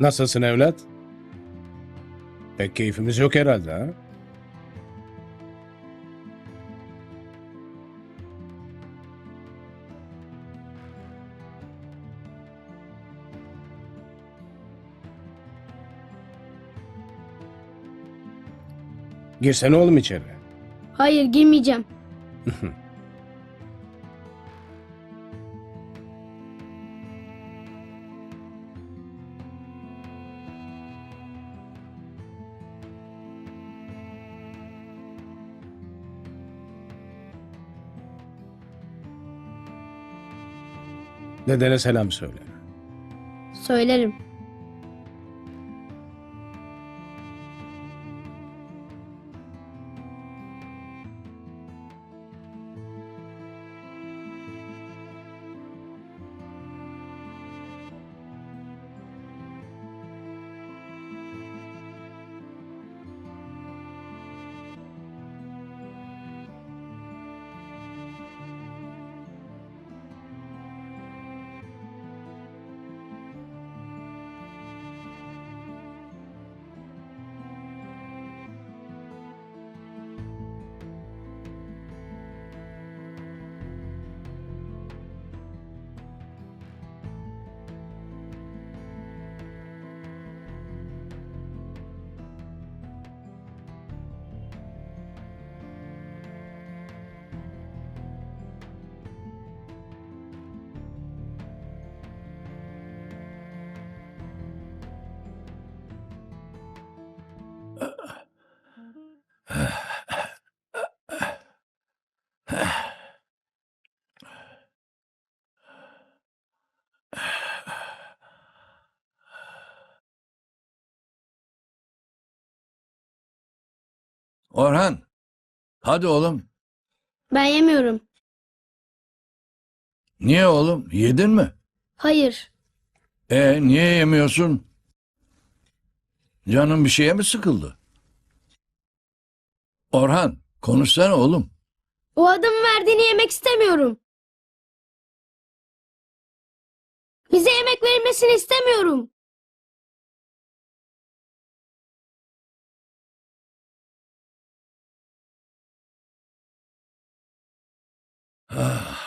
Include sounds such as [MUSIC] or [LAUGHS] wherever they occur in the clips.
Nasılsın evlat? Pek keyfimiz yok herhalde ha? Girsene oğlum içeri. Hayır girmeyeceğim. [LAUGHS] Dedene selam söyle. Söylerim. Orhan. Hadi oğlum. Ben yemiyorum. Niye oğlum? Yedin mi? Hayır. E niye yemiyorsun? Canın bir şeye mi sıkıldı? Orhan, konuşsana oğlum. O adamın verdiğini yemek istemiyorum. Bize yemek verilmesini istemiyorum. Ugh. [SIGHS] [SIGHS]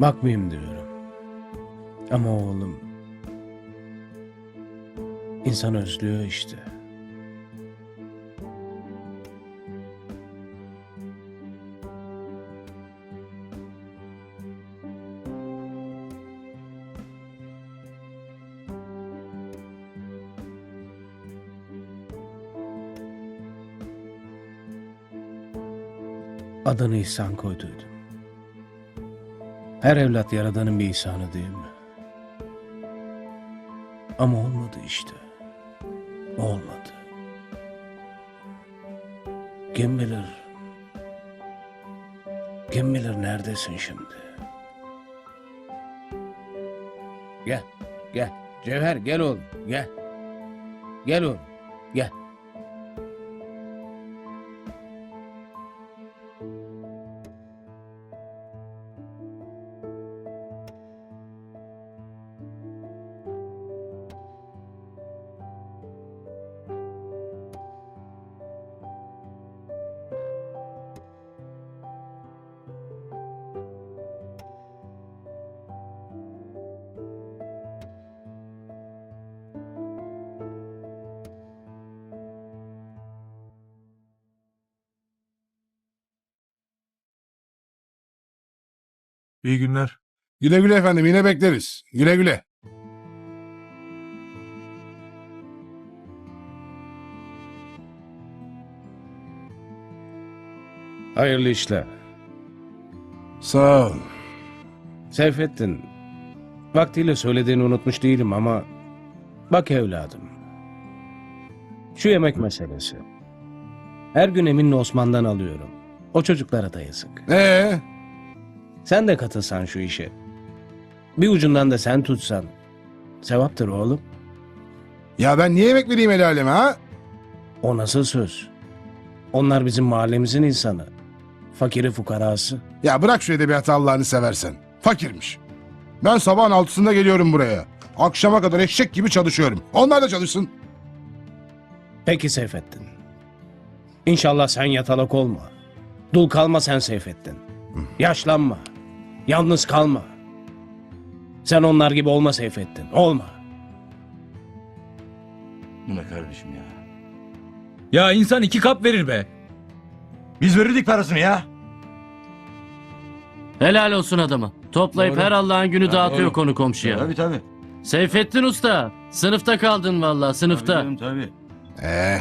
Bakmayayım diyorum. Ama oğlum... insan özlüyor işte. Adını İhsan koyduydum. Her evlat Yaradan'ın bir ihsanı değil mi? Ama olmadı işte. Olmadı. Kim bilir? Kim bilir neredesin şimdi? Gel, gel. Cevher gel oğlum, gel. Gel oğlum, gel. İyi günler. Güle güle efendim yine bekleriz. Güle güle. Hayırlı işler. Sağ ol. Seyfettin, vaktiyle söylediğini unutmuş değilim ama bak evladım. Şu yemek meselesi. Her gün Emin'le Osman'dan alıyorum. O çocuklara da yazık. Ee, Sen de katılsan şu işe. Bir ucundan da sen tutsan. Sevaptır oğlum. ya ben niye yemek vereyim el aleme ha? O nasıl söz? Onlar bizim mahallemizin insanı. Fakiri fukarası. Ya bırak şu edebiyatı Allah'ını seversen. Fakirmiş. Ben sabahın altısında geliyorum buraya. Akşama kadar eşek gibi çalışıyorum. Onlar da çalışsın. Peki Seyfettin. İnşallah sen yatalak olma. Dul kalma sen Seyfettin. Yaşlanma. Yalnız kalma. Sen onlar gibi olma Seyfettin. Olma. Bu ne kardeşim ya? Ya insan iki kap verir be. Biz verirdik parasını ya. Helal olsun adama. Toplayıp Doğru. her Allah'ın günü dağıtıyor konu komşuya. Tabii tabii. Seyfettin Usta, sınıfta kaldın vallahi sınıfta. Tabii, canım, tabii. Ee,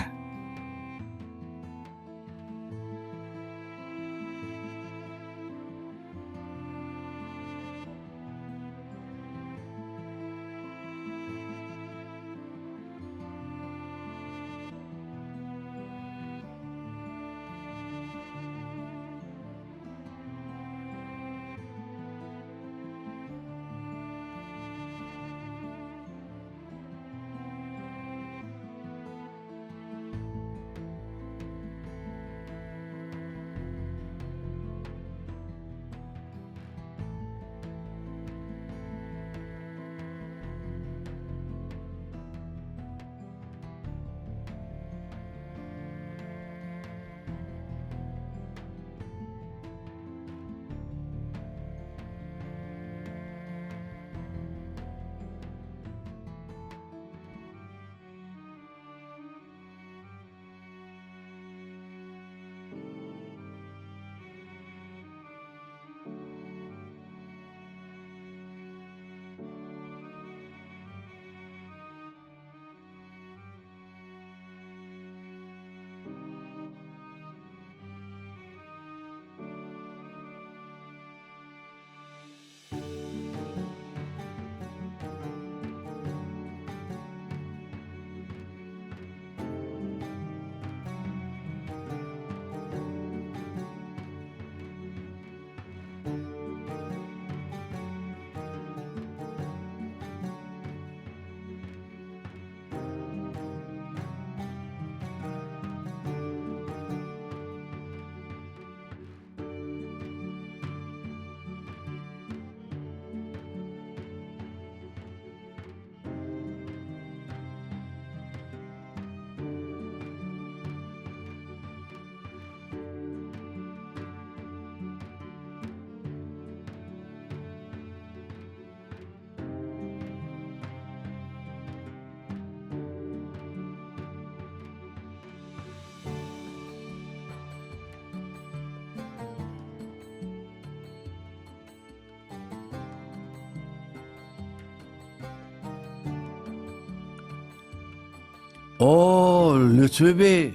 Oo Lütfü Bey.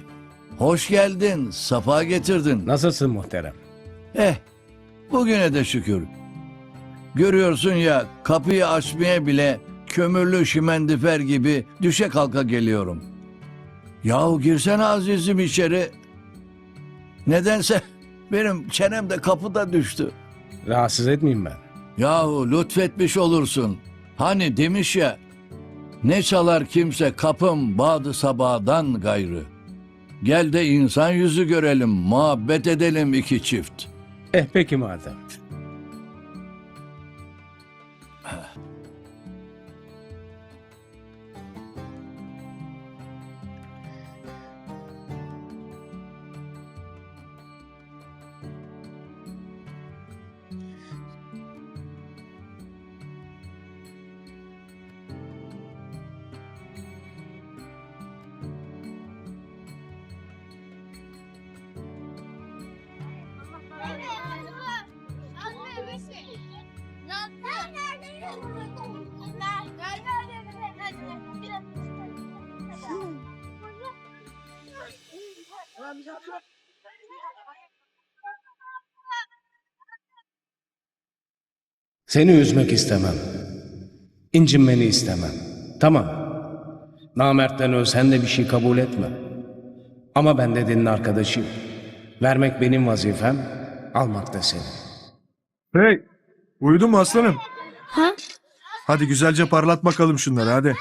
Hoş geldin. Safa getirdin. Nasılsın muhterem? Eh bugüne de şükür. Görüyorsun ya kapıyı açmaya bile kömürlü şimendifer gibi düşe kalka geliyorum. Yahu girsene azizim içeri. Nedense [LAUGHS] benim çenem de kapıda düştü. Rahatsız etmeyeyim ben. Yahu lütfetmiş olursun. Hani demiş ya ne çalar kimse kapım bağdı sabahdan gayrı. Gel de insan yüzü görelim, muhabbet edelim iki çift. Eh peki madem. Seni üzmek istemem. İncinmeni istemem. Tamam. Namertten ölsen de bir şey kabul etme. Ama ben dedenin arkadaşıyım. Vermek benim vazifem, almak da senin. Hey, uyudun mu aslanım? Ha? Hadi güzelce parlat bakalım şunları hadi.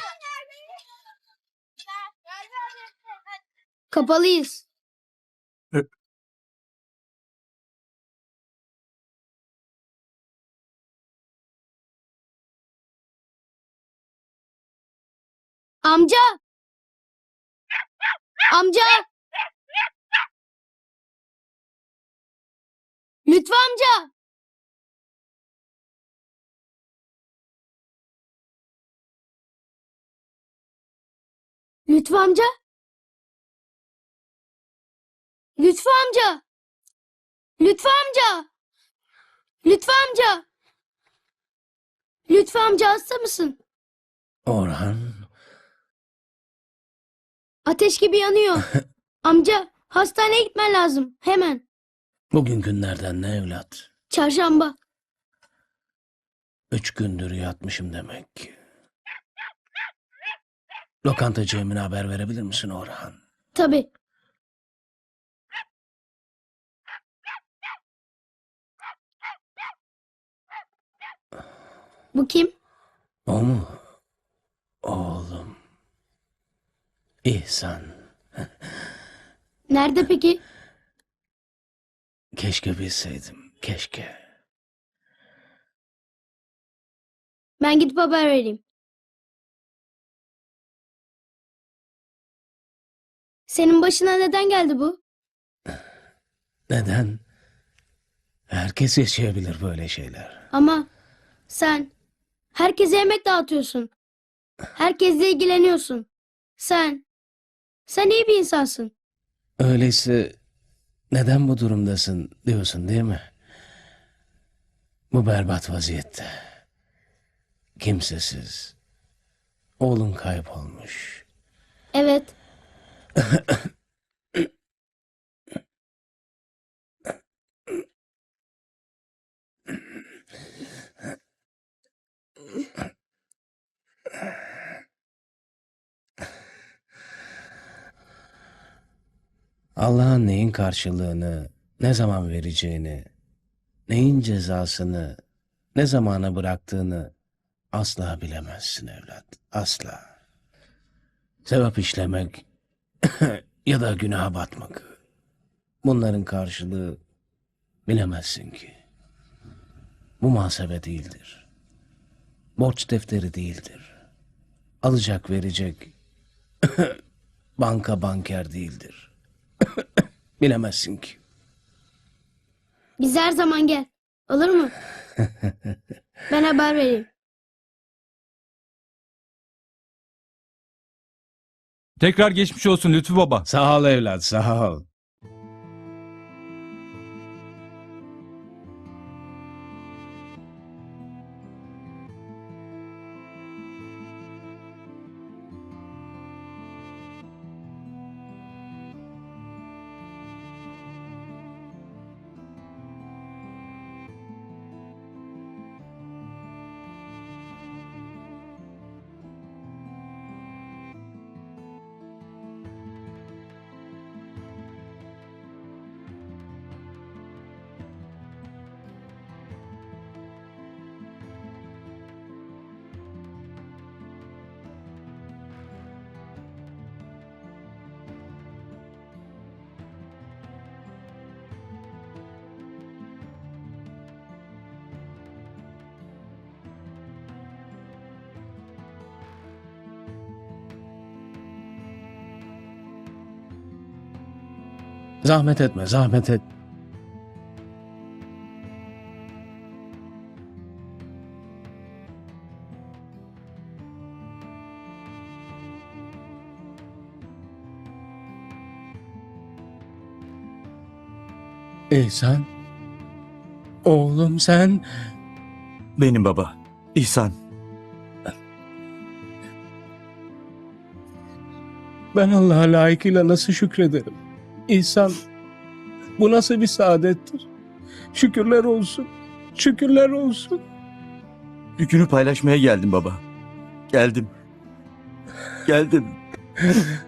Kapalıyız. E- Amca! Amca! Lütfü amca! Lütfü amca? Lütfü amca! Lütfü amca! Lütfü amca! Lütfü amca hasta mısın? Orhan, Ateş gibi yanıyor. [LAUGHS] Amca, hastaneye gitmen lazım. Hemen. bugün günlerden ne evlat? Çarşamba. Üç gündür yatmışım demek ki. Lokantacı Emin'e haber verebilir misin Orhan? Tabii. Bu kim? O mu? Oğlum. İhsan. Nerede peki? Keşke bilseydim. Keşke. Ben gidip haber vereyim. Senin başına neden geldi bu? Neden? Herkes yaşayabilir böyle şeyler. Ama sen herkese yemek dağıtıyorsun. Herkesle ilgileniyorsun. Sen, sen iyi bir insansın. Öyleyse neden bu durumdasın diyorsun değil mi? Bu berbat vaziyette. Kimsesiz. Oğlun kaybolmuş. Evet. [LAUGHS] Allah'ın neyin karşılığını, ne zaman vereceğini, neyin cezasını, ne zamana bıraktığını asla bilemezsin evlat. Asla. Sevap işlemek [COUGHS] ya da günaha batmak. Bunların karşılığı bilemezsin ki. Bu muhasebe değildir. Borç defteri değildir. Alacak verecek [COUGHS] banka banker değildir. Bilemezsin ki. Biz her zaman gel. Olur mu? [LAUGHS] ben haber vereyim. Tekrar geçmiş olsun Lütfü Baba. Sağ ol evlat, sağ ol. Zahmet etme, zahmet et. İhsan. Oğlum sen... Benim baba. İhsan. Ben Allah'a layıkıyla nasıl şükrederim? İhsan, bu nasıl bir saadettir? Şükürler olsun, şükürler olsun. Yükünü paylaşmaya geldim baba. Geldim. Geldim. [LAUGHS]